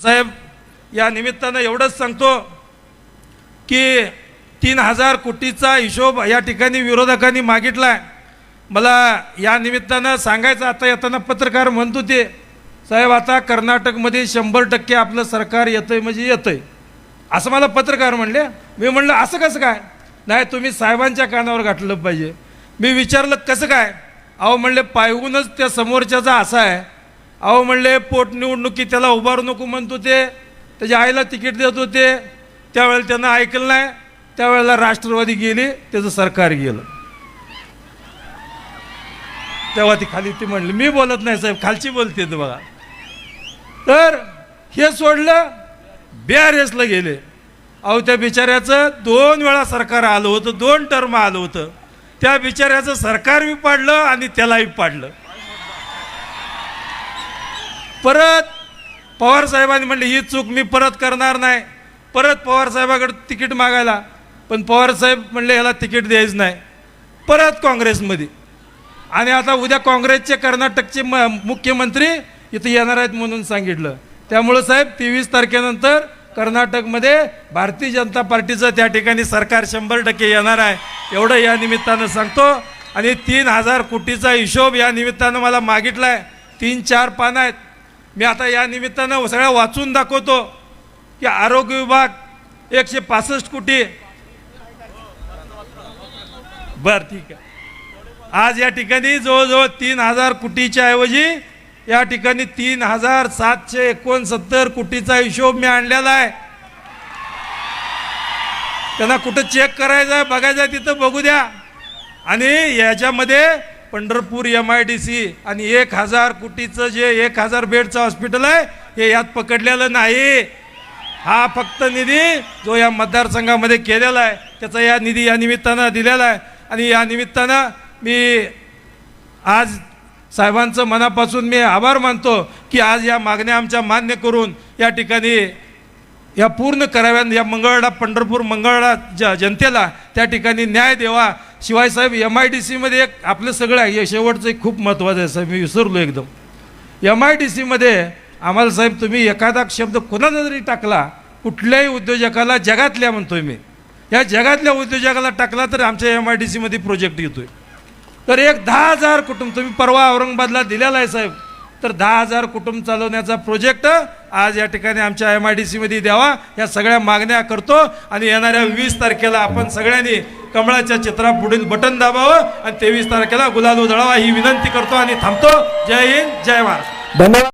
साहेब या निमित्तानं एवढंच सांगतो की तीन हजार कोटीचा हिशोब या ठिकाणी विरोधकांनी मागितलाय. मला या निमित्तानं सांगायचं आता येताना पत्रकार म्हणतो ते साहेब आता कर्नाटकमध्ये शंभर टक्के आपलं सरकार येतं आहे म्हणजे येतं आहे असं मला पत्रकार म्हणले. मी म्हणलं असं कसं काय? नाही तुम्ही साहेबांच्या कानावर गाठलं पाहिजे. मी विचारलं कसं काय? अहो म्हणले पायहूनच त्या समोरच्याचा असा आहे अहो म्हणले पोटनिवडणुकी त्याला उभारू नको म्हणत होते. त्याच्या आईला तिकीट देत होते. त्यावेळेला त्यांना ऐकलं नाही. त्यावेळेला राष्ट्रवादी गेली त्याचं सरकार गेलं. तेव्हा ती खाली ती म्हणली मी बोलत नाही साहेब खालची बोलते बघा. तर हे सोडलं बी आर एसला गेले. अहो त्या बिचाऱ्याचं दोन वेळा सरकार आलं होतं दोन टर्म आलं होतं. त्या बिचाऱ्याचं सरकार बी पाडलं आणि त्यालाही पाडलं. परत पवार साहेबांनी म्हणले ही चूक मी परत करणार नाही. परत पवारसाहेबाकडे तिकीट मागायला पण पवार साहेब म्हणले ह्याला तिकीट द्यायचं नाही. परत काँग्रेसमध्ये. आणि आता उद्या काँग्रेसचे कर्नाटकचे म मुख्यमंत्री इथं येणार आहेत म्हणून सांगितलं. त्यामुळं साहेब तेवीस तारखेनंतर कर्नाटकमध्ये भारतीय जनता पार्टीचं त्या ठिकाणी सरकार शंभर टक्के येणार आहे. एवढं या निमित्तानं सांगतो. आणि तीन हजार कोटीचा हिशोब या निमित्तानं मला मागितला आहे तीन चार पानं आहेत. मी आता या निमित्तानं सगळ्या वाचून दाखवतो की आरोग्य विभाग एकशे पासष्ट कोटी. बर ठीक आहे. आज या ठिकाणी जवळजवळ तीन हजार कोटीच्या ऐवजी या ठिकाणी तीन हजार सातशे एकोणसत्तर कोटीचा हिशोब मी आणलेला आहे. त्यांना कुठं चेक करायचं आहे बघायचं आहे तिथं बघू द्या. आणि याच्यामध्ये Pandharpur M I D C आणि एक हजार कोटीचं जे एक हजार बेडचं हॉस्पिटल आहे हे यात पकडलेलं नाही. हा फक्त निधी जो या मतदारसंघामध्ये केलेला आहे त्याचा या निधी या निमित्तानं दिलेला आहे. आणि या निमित्तानं मी आज साहेबांचं मनापासून मी आभार मानतो की आज या मागण्या आमच्या मान्य करून या ठिकाणी या पूर्ण कराव्या या मंगळवेढा पंढरपूर मंगळवेढा ज जनतेला त्या ठिकाणी न्याय द्यावा. शिवाय साहेब एम आय डी सीमध्ये एक आपलं सगळं आहे. शेवटचं एक खूप महत्त्वाचं आहे साहेब. मी विसरलो एकदम. एम आय डी सीमध्ये आम्हाला साहेब तुम्ही एखादा शब्द कोणाचा जरी टाकला कुठल्याही उद्योजकाला जगातल्या म्हणतोय मी. या जगातल्या उद्योजकाला टाकला तर आमच्या एम आय डी सीमध्ये प्रोजेक्ट येतोय. तर एक दहा हजार कुटुंब तुम्ही परवा औरंगाबादला दिलेला आहे साहेब. तर दहा हजार कुटुंब चालवण्याचा प्रोजेक्ट आज या ठिकाणी आमच्या एम आय डी सीमध्ये द्यावा. या सगळ्या मागण्या करतो आणि येणाऱ्या वीस तारखेला आपण सगळ्यांनी कमळाच्या चित्रापुढील बटन दाबावं आणि तेवीस तारखेला गुलाल उधळावा ही विनंती करतो आणि थांबतो. जय हिंद जय महाराष्ट्र. धन्यवाद.